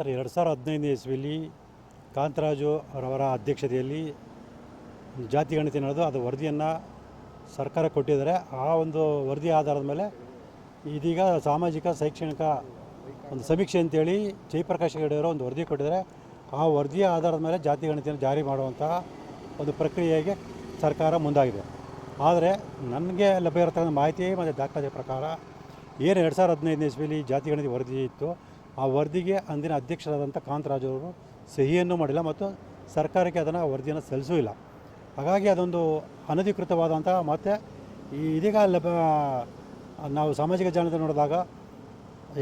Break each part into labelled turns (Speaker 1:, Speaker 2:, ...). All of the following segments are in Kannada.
Speaker 1: ಸರ್, ಎರಡು ಸಾವಿರದ ಹದಿನೈದನೇ ಇಸ್ವಿಯಲ್ಲಿ ಕಾಂತರಾಜು ಅವರವರ ಅಧ್ಯಕ್ಷತೆಯಲ್ಲಿ ಜಾತಿ ಗಣತಿ ನಡೆದು ಅದು ವರದಿಯನ್ನು ಸರ್ಕಾರ ಕೊಟ್ಟಿದ್ದಾರೆ. ಆ ಒಂದು ವರದಿ ಆಧಾರದ ಮೇಲೆ ಇದೀಗ ಸಾಮಾಜಿಕ, ಶೈಕ್ಷಣಿಕ ಒಂದು ಸಮೀಕ್ಷೆ ಅಂತೇಳಿ ಜಯಪ್ರಕಾಶ್ ಹೆಗಡೆ ಅವರು ಒಂದು ವರದಿ ಕೊಟ್ಟಿದ್ದಾರೆ. ಆ ವರದಿಯ ಆಧಾರದ ಮೇಲೆ ಜಾತಿ ಗಣತಿಯನ್ನು ಜಾರಿ ಮಾಡುವಂತಹ ಒಂದು ಪ್ರಕ್ರಿಯೆಗೆ ಸರ್ಕಾರ ಮುಂದಾಗಿದೆ. ಆದರೆ ನನಗೆ ಲಭ್ಯ ಇರತಕ್ಕಂಥ ಮಾಹಿತಿ ಮತ್ತು ದಾಖಲಾತಿ ಪ್ರಕಾರ ಏನು ಎರಡು ಸಾವಿರದ ಹದಿನೈದನೇ ಇಸ್ವಿಲಿ ಜಾತಿ ಗಣತಿ ವರದಿ ಇತ್ತು ಆ ವರದಿಗೆ ಅಂದಿನ ಅಧ್ಯಕ್ಷರಾದಂಥ ಕಾಂತರಾಜ್ ಅವರು ಸಹಿಯನ್ನು ಮಾಡಿಲ್ಲ ಮತ್ತು ಸರ್ಕಾರಕ್ಕೆ ಅದನ್ನು ವರದಿಯನ್ನು ಸಲ್ಲಿಸೂ ಇಲ್ಲ. ಹಾಗಾಗಿ ಅದೊಂದು ಅನಧಿಕೃತವಾದಂಥ ಮತ್ತು ಈ ಇದೀಗ ಲಭ್ಯ ನಾವು ಸಾಮಾಜಿಕ ಜಾಲದಲ್ಲಿ ನೋಡಿದಾಗ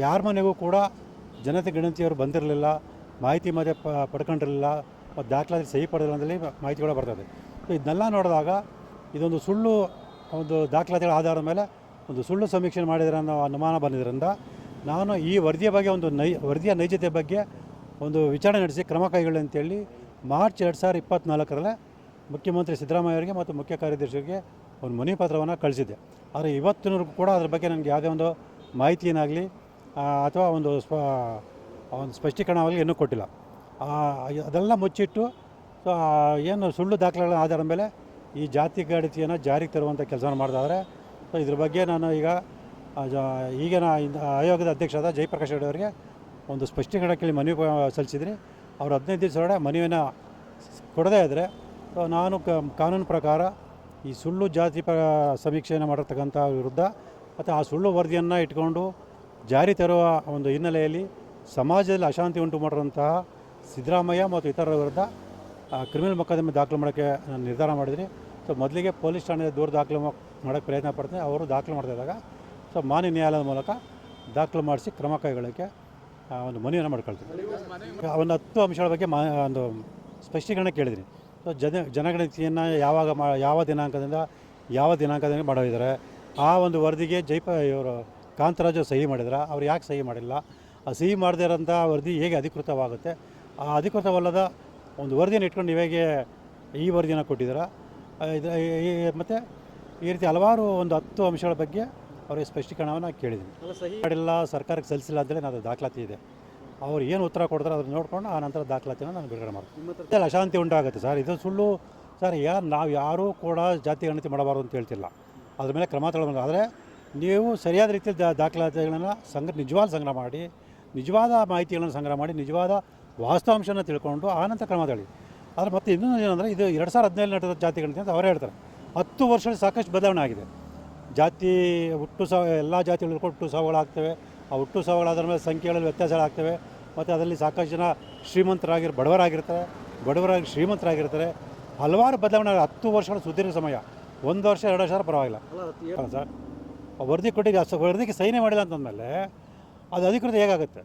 Speaker 1: ಯಾರ ಮನೆಗೂ ಕೂಡ ಜನತೆ ಗಣತಿಯವರು ಬಂದಿರಲಿಲ್ಲ, ಮಾಹಿತಿ ಮತ್ತೆ ಪ ಪಡ್ಕೊಂಡಿರಲಿಲ್ಲ, ಮತ್ತು ದಾಖಲಾತಿ ಸಹಿ ಪಡೆದಿಲ್ಲ ಮಾಹಿತಿ ಮಾಹಿತಿಗಳು ಬರ್ತದೆ ಸೊ ಇದನ್ನೆಲ್ಲ ನೋಡಿದಾಗ ಇದೊಂದು ಸುಳ್ಳು ಒಂದು ದಾಖಲಾತಿಗಳ ಆಧಾರದ ಮೇಲೆ ಒಂದು ಸುಳ್ಳು ಸಮೀಕ್ಷೆ ಮಾಡಿದರೆ ಅನ್ನೋ ಅನುಮಾನ ಬಂದಿದ್ದರಿಂದ ನಾನು ಈ ವರದಿಯ ಬಗ್ಗೆ ಒಂದು ನೈ, ವರದಿಯ ನೈಜತೆ ಬಗ್ಗೆ ಒಂದು ವಿಚಾರಣೆ ನಡೆಸಿ ಕ್ರಮ ಕೈಗೊಳ್ಳಿ ಅಂತೇಳಿ ಮಾರ್ಚ್ ಎರಡು ಸಾವಿರದ ಇಪ್ಪತ್ತ್ನಾಲ್ಕರಲ್ಲೇ ಮುಖ್ಯಮಂತ್ರಿ ಸಿದ್ದರಾಮಯ್ಯ ಅವರಿಗೆ ಮತ್ತು ಮುಖ್ಯ ಕಾರ್ಯದರ್ಶಿಗೆ ಒಂದು ಮನವಿ ಪತ್ರವನ್ನು ಕಳಿಸಿದ್ದೆ. ಆದರೆ ಇವತ್ತಿನವರೆಗೂ ಕೂಡ ಅದ್ರ ಬಗ್ಗೆ ನನಗೆ ಯಾವುದೇ ಒಂದು ಮಾಹಿತಿಯನ್ನಾಗಲಿ ಅಥವಾ ಒಂದು ಸ್ಪ ಒಂದು ಸ್ಪಷ್ಟೀಕರಣವಾಗಲಿ ಇನ್ನೂ ಕೊಟ್ಟಿಲ್ಲ. ಅದೆಲ್ಲ ಮುಚ್ಚಿಟ್ಟು ಸೊ ಏನು ಸುಳ್ಳು ದಾಖಲೆಗಳ ಆಧಾರದ ಮೇಲೆ ಈ ಜಾತಿ ಗಾಡಿತಿಯನ್ನು ಜಾರಿಗೆ ತರುವಂಥ ಕೆಲಸವನ್ನು ಮಾಡಿದಾದ್ರೆ, ಸೊ ಇದ್ರ ಬಗ್ಗೆ ನಾನು ಈಗ ಈಗಿನ ಆಯೋಗದ ಅಧ್ಯಕ್ಷರಾದ ಜಯಪ್ರಕಾಶ್ ರೆಡ್ಡಿ ಅವರಿಗೆ ಒಂದು ಸ್ಪಷ್ಟೀಕರಣ ಕೇಳಿ ಮನವಿ ಸಲ್ಲಿಸಿದ್ರಿ ಅವರು ಹದಿನೈದು ದಿವಸ ಒಳಗಡೆ ಮನವಿಯನ್ನು ಕೊಡದೇ ಇದ್ದರೆ ನಾನು ಕಾನೂನು ಪ್ರಕಾರ ಈ ಸುಳ್ಳು ಜಾತಿ ಪ, ಸಮೀಕ್ಷೆಯನ್ನು ಮಾಡಿರ್ತಕ್ಕಂಥ ವಿರುದ್ಧ ಮತ್ತು ಆ ಸುಳ್ಳು ವರದಿಯನ್ನು ಇಟ್ಕೊಂಡು ಜಾರಿ ತರುವ ಒಂದು ಹಿನ್ನೆಲೆಯಲ್ಲಿ ಸಮಾಜದಲ್ಲಿ ಅಶಾಂತಿ ಉಂಟು ಮಾಡಿರುವಂತಹ ಸಿದ್ದರಾಮಯ್ಯ ಮತ್ತು ಇತರರ ವಿರುದ್ಧ ಕ್ರಿಮಿನಲ್ ಮೊಕದ್ದಮೆ ದಾಖಲು ಮಾಡೋಕ್ಕೆ ನಿರ್ಧಾರ ಮಾಡಿದ್ರಿ ಸೊ, ಮೊದಲಿಗೆ ಪೊಲೀಸ್ ಠಾಣೆಯ ದೂರು ದಾಖಲು ಮಾಡೋಕ್ಕೆ ಪ್ರಯತ್ನ ಪಡ್ತೀನಿ. ಅವರು ದಾಖಲು ಮಾಡ್ತಾ ಸೊ ಮಾನ್ಯ ನ್ಯಾಯಾಲಯದ ಮೂಲಕ ದಾಖಲು ಮಾಡಿಸಿ ಕ್ರಮ ಕೈಗೊಳ್ಳೋಕ್ಕೆ ಒಂದು ಮನವಿಯನ್ನು ಮಾಡ್ಕೊಳ್ತೀನಿ. ಒಂದು ಹತ್ತು ಅಂಶಗಳ ಬಗ್ಗೆ ಮಾ, ಒಂದು ಸ್ಪಷ್ಟೀಕರಣ ಕೇಳಿದ್ದೀನಿ. ಸೊ ಜನ, ಜನಗಣತಿಯನ್ನು ಯಾವಾಗ ಮಾ, ಯಾವ ದಿನಾಂಕದಿಂದ ಯಾವ ದಿನಾಂಕದಿಂದ ಮಾಡಿದ್ದಾರೆ ಆ ಒಂದು ವರದಿಗೆ ಜೈಪ, ಇವರು ಕಾಂತರಾಜು ಸಹಿ ಮಾಡಿದ್ರ, ಅವ್ರು ಯಾಕೆ ಸಹಿ ಮಾಡಿಲ್ಲ, ಆ ಸಹಿ ಮಾಡದೇ ಇರೋಂಥ ವರದಿ ಹೇಗೆ ಅಧಿಕೃತವಾಗುತ್ತೆ, ಆ ಅಧಿಕೃತವಲ್ಲದ ಒಂದು ವರದಿಯನ್ನು ಇಟ್ಕೊಂಡು ನೀವು ಈ ವರದಿಯನ್ನು ಕೊಟ್ಟಿದ್ದೀರಾ ಇದು ಮತ್ತು ಈ ರೀತಿ ಹಲವಾರು ಒಂದು ಹತ್ತು ಅಂಶಗಳ ಬಗ್ಗೆ ಅವರಿಗೆ ಸ್ಪಷ್ಟೀಕರಣವನ್ನು ಕೇಳಿದ್ದೀನಿ ಮಾಡಿಲ್ಲ ಸರ್ಕಾರಕ್ಕೆ ಸಲ್ಲಿಸಿಲ್ಲ ಅಂತೇಳಿ ನಾನು ದಾಖಲಾತಿ ಇದೆ. ಅವ್ರು ಏನು ಉತ್ತರ ಕೊಡ್ತಾರೆ ಅದನ್ನು ನೋಡ್ಕೊಂಡು ಆ ನಂತರ ದಾಖಲಾತಿನ ನಾನು ಬಿಡುಗಡೆ ಮಾಡ್ತೀನಿ. ಅಶಾಂತಿ ಉಂಟಾಗುತ್ತೆ ಸರ್. ಇದು ಸುಳ್ಳು. ಸರ್ ಯಾರು ನಾವು ಯಾರೂ ಕೂಡ ಜಾತಿ ಗಣತಿ ಮಾಡಬಾರ್ದು ಅಂತ ಹೇಳ್ತಿಲ್ಲ. ಅದ್ರ ಮೇಲೆ ಕ್ರಮ ತಗೊಳ್ಬೇಕು. ಆದರೆ ನೀವು ಸರಿಯಾದ ರೀತಿಯಲ್ಲಿ ದಾ ದಾಖಲಾತಿಗಳನ್ನು ಸಂಗ್ರಹ ನಿಜವಾದ ಸಂಗ್ರಹ ಮಾಡಿ ನಿಜವಾದ ಮಾಹಿತಿಗಳನ್ನು ಸಂಗ್ರಹ ಮಾಡಿ ನಿಜವಾದ ವಾಸ್ತವಾಂಶನ ತಿಳ್ಕೊಂಡು ಆನಂತರ ಕ್ರಮ ತಗೊಳ್ಳಿ. ಆದರೆ ಮತ್ತೆ ಇನ್ನೊಂದು ಏನಂದರೆ ಇದು ಎರಡು ಸಾವಿರದ ಹದಿನೈದು ನಡೆದ ಜಾತಿ ಗಣತಿ ಅಂತ ಅವರೇ ಹೇಳ್ತಾರೆ. ಹತ್ತು ವರ್ಷದಲ್ಲಿ ಸಾಕಷ್ಟು ಬದಲಾವಣೆ ಆಗಿದೆ. ಜಾತಿ ಹುಟ್ಟು ಸಹ ಎಲ್ಲ ಜಾತಿಗಳು ಹುಟ್ಟು ಸಾವುಗಳಾಗ್ತವೆ ಆ ಹುಟ್ಟು ಸಾವುಗಳಾದ್ರ ಮೇಲೆ ಸಂಖ್ಯೆಗಳಲ್ಲಿ ವ್ಯತ್ಯಾಸಗಳಾಗ್ತವೆ ಮತ್ತು ಅದರಲ್ಲಿ ಸಾಕಷ್ಟು ಜನ ಶ್ರೀಮಂತರಾಗಿರ್ ಬಡವರಾಗಿರ್ತಾರೆ. ಬಡವರಾಗಿ ಶ್ರೀಮಂತರಾಗಿರ್ತಾರೆ. ಹಲವಾರು ಬದಲಾವಣೆ. ಹತ್ತು ವರ್ಷಗಳ ಸುದೀರ್ಘ ಸಮಯ. ಒಂದು ವರ್ಷ ಎರಡು ವರ್ಷ ಪರವಾಗಿಲ್ಲ. ಸರ್? ಆ ವರದಿ ಕೊಟ್ಟಿಗೆ ವರದಿಗೆ ಸೈನೇ ಮಾಡಿಲ್ಲ ಅಂತಂದಮೇಲೆ ಅದು ಅಧಿಕೃತ ಹೇಗಾಗುತ್ತೆ?